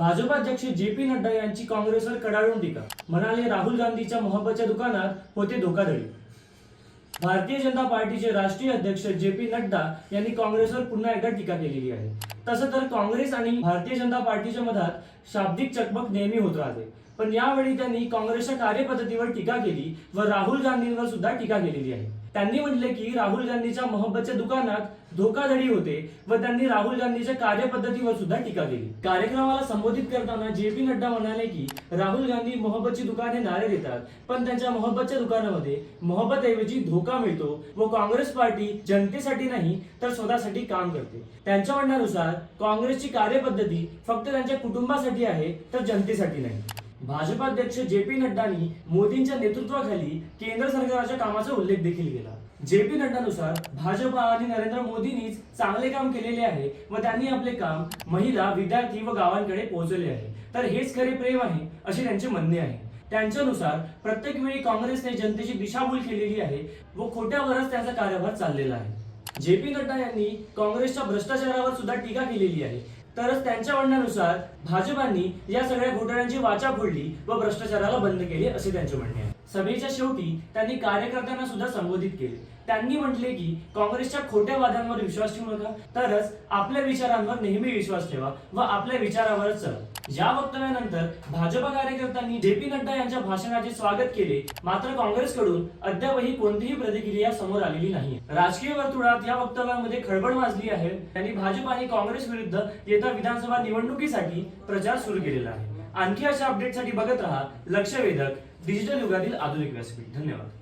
भाजपाध्यक्ष J P Nadda यांची काँग्रेसवर कडाडून टीका. म्हणाले राहुल गांधीच्या मोहब्बतच्या दुकानात होते धोकाधडी. भारतीय जनता पार्टीचे राष्ट्रीय अध्यक्ष जे पी नड्डा यांनी काँग्रेसवर पुन्हा एकदा टीका केलेली आहे. तसं तर काँग्रेस आणि भारतीय जनता पार्टीच्या मधात शाब्दिक चकमक नेहमी होत राहते. पण यावेळी त्यांनी काँग्रेसच्या कार्यपद्धतीवर टीका केली व राहुल गांधींवर सुद्धा टीका केलेली आहे. त्यांनी म्हटले की राहुल गांधीच्या मोहब्बतच्या दुकानात धोकाधडी होते व त्यांनी राहुल गांधीच्या कार्यपद्धतीवर सुद्धा टीका केली. कार्यक्रमाला संबोधित करताना जे पी नड्डा म्हणाले की राहुल गांधी मोहब्बतची दुकान हे नारे देतात पण त्यांच्या मोहब्बतच्या दुकानामध्ये मोहब्बत ऐवजी धोका मिळतो व काँग्रेस पार्टी जनतेसाठी नाही तर स्वतःसाठी काम करते. त्यांच्या म्हणण्यानुसार काँग्रेसची कार्यपद्धती फक्त त्यांच्या कुटुंबासाठी आहे तर जनतेसाठी नाही. भाजपाध्यक्ष जे पी नड्डांनी मोदींच्या नेतृत्वाखाली केंद्र सरकारच्या कामाचा उल्लेख देखील केला. जे पी नड्डानुसार भाजपा आणि नरेंद्र मोदींनीच चांगले काम केलेले आहे व त्यांनी आपले काम महिला विद्यार्थी व गावांकडे पोहोचवले आहे. तर हेच खरे प्रेम आहे असे त्यांचे म्हणणे आहे. त्यांच्यानुसार प्रत्येक वेळी काँग्रेसने जनतेची दिशाभूल केलेली आहे व खोट्यावरच त्यांचा कार्यभार चाललेला आहे. जे पी नड्डा यांनी काँग्रेसच्या भ्रष्टाचारावर सुद्धा टीका केलेली आहे. तरच त्यांच्या म्हणण्यानुसार भाजपांनी या सगळ्या घोटाळ्यांची वाचा फोडली व भ्रष्टाचाराला बंद केले असे त्यांचे म्हणणे आहे. सभेच्या शेवटी त्यांनी कार्यकर्त्यांना सुद्धा संबोधित केले. त्यांनी म्हटले की काँग्रेसच्या खोट्या वादांवर विश्वास ठेवू नका. तरच आपल्या विचारांवर नेहमी विश्वास ठेवा व आपल्या विचारावरच चला. या वक्तव्यानंतर भाजपा कार्यकर्त्यांनी जे पी नड्डा यांच्या भाषणाचे स्वागत केले मात्र काँग्रेसकडून अद्यापही कोणतीही प्रतिक्रिया समोर आलेली नाही. राजकीय वर्तुळात या वक्तव्यामध्ये खळबळ माजली आहे. त्यांनी भाजप आणि काँग्रेस विरुद्ध येत्या विधानसभा निवडणुकीसाठी प्रचार सुरू केलेला आहे. आणखी अशा अपडेटसाठी बघत राहा लक्ष वेधक डिजिटल युगातील आधुनिक व्यासपीठ. धन्यवाद.